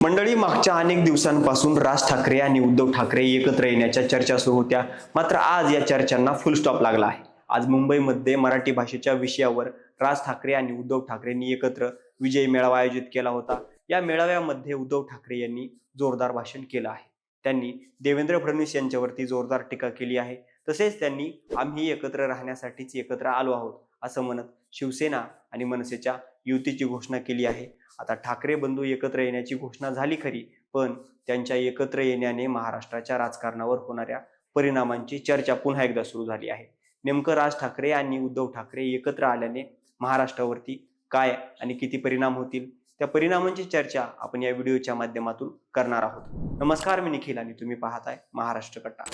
मंडळी मागच्या अनेक दिवसांपासून राज ठाकरे आणि उद्धव ठाकरे एकत्र येण्याच्या चर्चा सुरू होत्या. मात्र आज या चर्चांना फुल स्टॉप लागला आहे. आज मुंबईमध्ये मराठी भाषेच्या विषयावर राज ठाकरे आणि उद्धव ठाकरेंनी एकत्र विजय मेळावा आयोजित केला होता. या मेळाव्यामध्ये उद्धव ठाकरे यांनी जोरदार भाषण केलं आहे. त्यांनी देवेंद्र फडणवीस यांच्यावरती जोरदार टीका केली आहे. तसेच त्यांनी आम्ही एकत्र राहण्यासाठीच एकत्र आलो आहोत असं म्हणत शिवसेना आणि मनसेच्या युतीची घोषणा केली आहे. आता ठाकरे बंधू एकत्र येण्याची घोषणा झाली खरी पण त्यांच्या एकत्र येण्याने महाराष्ट्राच्या राजकारणावर होणाऱ्या परिणामांची चर्चा पुन्हा एकदा सुरू झाली आहे. नेमकं राज ठाकरे आणि उद्धव ठाकरे एकत्र आल्याने महाराष्ट्रावरती काय आणि किती परिणाम होतील? त्या परिणामांची चर्चा आपण या व्हिडिओच्या माध्यमातून करणार आहोत. नमस्कार मी निखिल आणि तुम्ही पाहताय महाराष्ट्र कट्टा.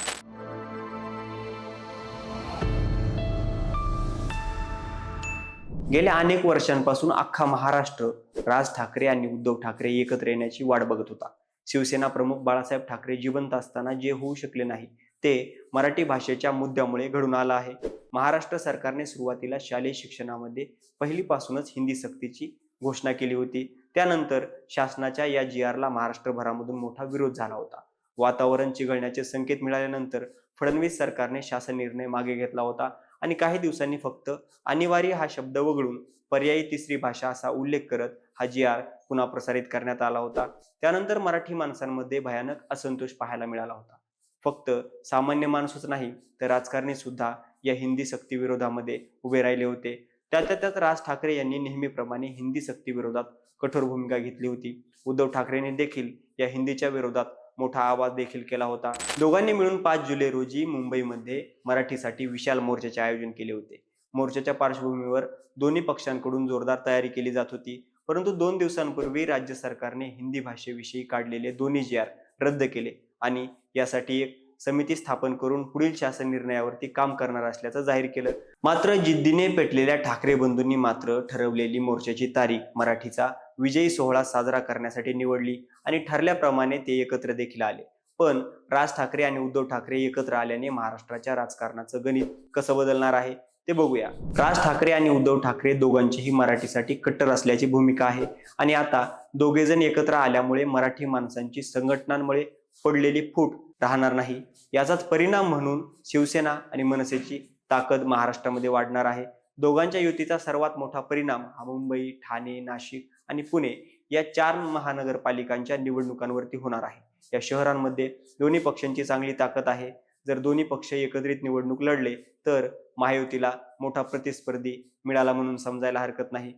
गेल्या अनेक वर्षांपासून अख्खा महाराष्ट्र राज ठाकरे आणि उद्धव ठाकरे एकत्र येण्याची वाट बघत होता. शिवसेना प्रमुख बाळासाहेब ठाकरे जिवंत असताना जे होऊ शकले नाही ते मराठी भाषेच्या मुद्द्यामुळे घडून आलं आहे. महाराष्ट्र सरकारने सुरुवातीला शालेय शिक्षणामध्ये पहिलीपासूनच हिंदी सक्तीची घोषणा केली होती. त्यानंतर शासनाच्या या जी आरला महाराष्ट्रभरामधून मोठा विरोध झाला होता. वातावरण चिघळण्याचे संकेत मिळाल्यानंतर फडणवीस सरकारने शासन निर्णय मागे घेतला होता. आणि काही दिवसांनी फक्त अनिवार्य हा शब्द वगळून पर्यायी तिसरी भाषा असा उल्लेख करत हा जी आर पुन्हा प्रसारित करण्यात आला होता. त्यानंतर मराठी माणसांमध्ये भयानक असंतोष पाहायला मिळाला होता. फक्त सामान्य माणूसच नाही तर राजकारणी सुद्धा या हिंदी सक्तीविरोधामध्ये उभे राहिले होते. त्याच्या त्यात राज ठाकरे यांनी नेहमीप्रमाणे हिंदी सक्तीविरोधात कठोर भूमिका घेतली होती. उद्धव ठाकरेंनी देखील या हिंदीच्या विरोधात मोठा आवाज देखील केला होता. दोघांनी मिळून पाच जुलै रोजी मुंबईमध्ये मराठीसाठी विशाल मोर्चाचे आयोजन केले होते. मोर्चाच्या पार्श्वभूमीवर दोन्ही पक्षांकडून जोरदार तयारी केली जात होती. परंतु दोन दिवसांपूर्वी राज्य सरकारने हिंदी भाषेविषयी काढलेले दोन्ही जी आर रद्द केले आणि यासाठी एक समिती स्थापन करून पुढील शासन निर्णयावरती काम करणार असल्याचं जाहीर केलं. मात्र जिद्दीने पेटलेल्या ठाकरे बंधूंनी मात्र ठरवलेली मोर्चाची तारीख मराठीचा विजयी सोहळा साजरा करण्यासाठी निवडली आणि ठरल्याप्रमाणे ते एकत्र देखील आले. पण राज ठाकरे आणि उद्धव ठाकरे एकत्र आल्याने महाराष्ट्राच्या राजकारणाचं गणित कसं बदलणार आहे ते बघूया. राज ठाकरे आणि उद्धव ठाकरे दोघांचीही मराठीसाठी कट्टर असल्याची भूमिका आहे आणि आता दोघेजण एकत्र आल्यामुळे मराठी माणसांची संघटनांमुळे पडलेली फूट राहणार नाही. याचाच परिणाम म्हणून शिवसेना आणि मनसेची ताकद महाराष्ट्रामध्ये वाढणार आहे. दोघांच्या युतीचा सर्वात मोठा परिणाम हा मुंबई ठाणे नाशिक आणि पुणे या चार महानगरपालिकांच्या निवडणुकांवरती होणार आहे. या शहरांमध्ये दोन्ही पक्षांची चांगली ताकद आहे. जर दोन्ही पक्ष एकत्रित निवडणूक लढले तर महायुतीला मोठा प्रतिस्पर्धी मिळाला म्हणून समजायला हरकत नाही.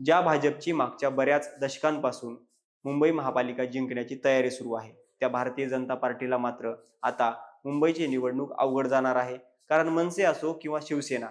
ज्या भाजपची मागच्या बऱ्याच दशकांपासून मुंबई महापालिका जिंकण्याची तयारी सुरू आहे त्या भारतीय जनता पार्टीला मात्र आता मुंबईची निवडणूक अवघड जाणार आहे. कारण मनसे असो किंवा शिवसेना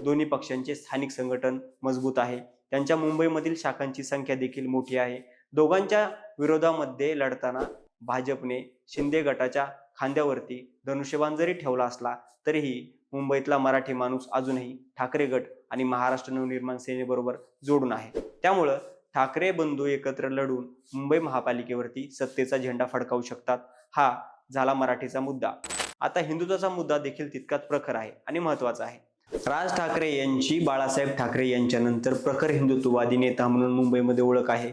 दोन्ही पक्षांचे स्थानिक संघटन मजबूत आहे. त्यांच्या मुंबईमधील शाखांची संख्या देखील मोठी आहे. दोघांच्या विरोधामध्ये लढताना भाजपने शिंदे गटाच्या खांद्यावरती धनुष्यबाण जरी ठेवला असला तरीही मुंबईतला मराठी माणूस अजूनही ठाकरे गट आणि महाराष्ट्र नवनिर्माण सेनेबरोबर जोडून आहे. त्यामुळं ठाकरे बंधू एकत्र लढून मुंबई महापालिकेवरती सत्तेचा झेंडा फडकावू शकतात हा झाला मराठीचा मुद्दा. आता हिंदुत्वाचा मुद्दा देखील तितकाच प्रखर आहे आणि महत्त्वाचा आहे. राज ठाकरे यांची बाळासाहेब ठाकरे यांच्यानंतर प्रखर हिंदुत्ववादी नेता म्हणून मुंबईमध्ये ओळख आहे.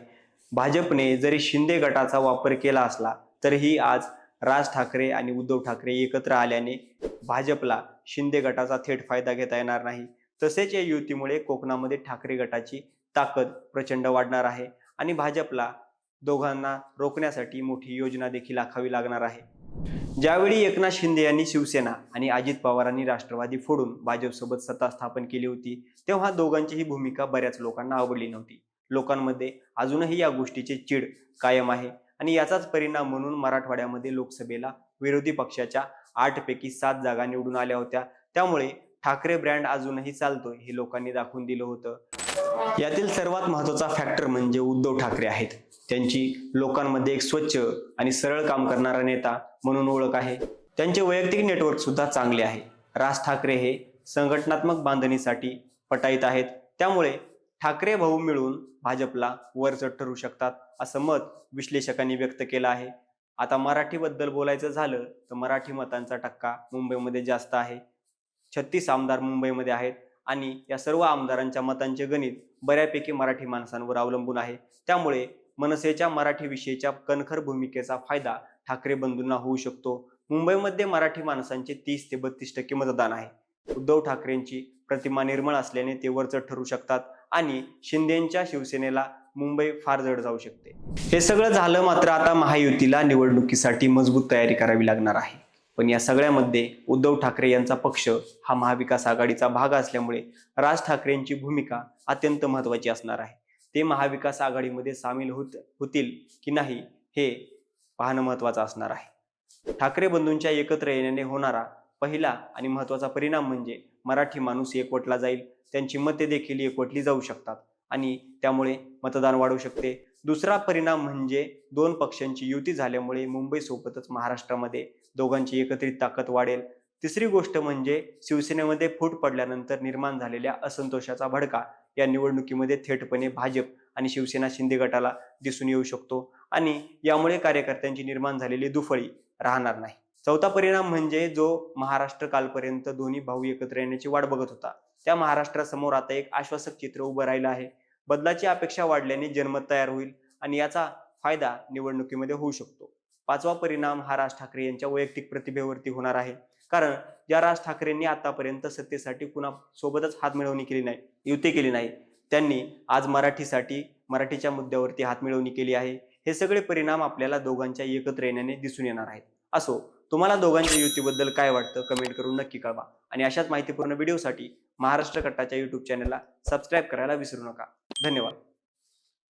भाजपने जरी शिंदे गटाचा वापर केला असला तरीही आज राज ठाकरे आणि उद्धव ठाकरे एकत्र आल्याने भाजपला शिंदे गटाचा थेट फायदा घेता येणार नाही. तसेच या युतीमुळे कोकणामध्ये ठाकरे गटाची ताकद प्रचंड वाढणार आहे आणि भाजपला दोघांना रोखण्यासाठी मोठी योजना देखील आखावी लागणार आहे. ज्यावेळी एकनाथ शिंदे यांनी शिवसेना आणि अजित पवारांनी राष्ट्रवादी फोडून भाजपसोबत सत्ता स्थापन केली होती तेव्हा दोघांची ही भूमिका बऱ्याच लोकांना आवडली नव्हती. लोकांमध्ये अजूनही या गोष्टीचे चीड कायम आहे आणि याचाच परिणाम म्हणून मराठवाड्यामध्ये लोकसभेला विरोधी पक्षाच्या आठपैकी सात जागा निवडून आल्या होत्या. त्यामुळे ठाकरे ब्रँड अजूनही चालतोय हे लोकांनी दाखवून दिलं होतं. यातील सर्वात महत्त्वाचा फॅक्टर म्हणजे उद्धव ठाकरे आहेत. त्यांची लोकांमध्ये एक स्वच्छ आणि सरळ काम करणारा नेता म्हणून ओळख आहे. त्यांचे वैयक्तिक नेटवर्क सुद्धा चांगले आहे. राज ठाकरे हे संघटनात्मक बांधणीसाठी पटाईत आहेत. त्यामुळे ठाकरे भाऊ मिळून भाजपला वरचढ ठरू शकतात असं मत विश्लेषकांनी व्यक्त केलं आहे. आता मराठीबद्दल बोलायचं झालं तर मराठी मतांचा टक्का मुंबईमध्ये जास्त आहे. छत्तीस आमदार मुंबईमध्ये आहेत. आणि या सर्व आमदारांच्या मतांचे गणित बऱ्यापैकी मराठी माणसांवर अवलंबून आहे. त्यामुळे मनसेच्या मराठी विषयीच्या कणखर भूमिकेचा फायदा ठाकरे बंधूंना होऊ शकतो. मुंबईमध्ये मराठी माणसांचे तीस ते बत्तीस टक्के मतदान आहे. उद्धव ठाकरेंची प्रतिमा निर्मळ असल्याने ते वरचढ ठरू शकतात आणि शिंदेच्या शिवसेनेला मुंबई फार जड जाऊ शकते. हे सगळं झालं मात्र आता महायुतीला निवडणुकीसाठी मजबूत तयारी करावी लागणार आहे. पण या सगळ्यामध्ये उद्धव ठाकरे यांचा पक्ष हा महाविकास आघाडीचा भाग असल्यामुळे राज ठाकरेंची भूमिका अत्यंत महत्वाची असणार आहे. ते महाविकास आघाडीमध्ये सामील होत होतील की नाही हे पाहणं महत्वाचं असणार आहे. ठाकरे बंधूंच्या एकत्र येण्याने होणारा पहिला आणि महत्त्वाचा परिणाम म्हणजे मराठी माणूस एकवटला जाईल त्यांची मते देखील एकवटली जाऊ शकतात आणि त्यामुळे मतदान वाढू शकते. दुसरा परिणाम म्हणजे दोन पक्षांची युती झाल्यामुळे मुंबईसोबतच महाराष्ट्रामध्ये दोघांची एकत्रित ताकद वाढेल. तिसरी गोष्ट म्हणजे शिवसेनेमध्ये फूट पडल्यानंतर निर्माण झालेल्या असंतोषाचा भडका या निवडणुकीमध्ये थेटपणे भाजप आणि शिवसेना शिंदे गटाला दिसून येऊ शकतो आणि यामुळे कार्यकर्त्यांची निर्माण झालेली दुफळी राहणार नाही. चौथा परिणाम म्हणजे जो महाराष्ट्र कालपर्यंत दोन्ही भाऊ एकत्र येण्याची वाट बघत होता. त्या महाराष्ट्रासमोर आता एक आश्वासक चित्र उभं राहिलं आहे. बदलाची अपेक्षा वाढल्याने जनमत तयार होईल आणि याचा फायदा निवडणुकीमध्ये होऊ शकतो. पाचवा परिणाम हा राज ठाकरे यांच्या वैयक्तिक प्रतिभेवरती होणार आहे. कारण ज्या राज ठाकरेंनी आतापर्यंत सत्तेसाठी कुणा सोबतच हात मिळवणी केली नाही युती केली नाही त्यांनी आज मराठीसाठी मराठीच्या मुद्द्यावरती हात मिळवणी केली आहे. हे सगळे परिणाम आपल्याला दोघांच्या एकत्र येण्याने दिसून येणार आहेत. असो तुम्हाला दोघांच्या युतीबद्दल काय वाटतं कमेंट करून नक्की कळवा. आणि अशाच माहितीपूर्ण व्हिडिओसाठी महाराष्ट्र कट्टाच्या युट्यूब चॅनलला सबस्क्राईब करायला विसरू नका. धन्यवाद.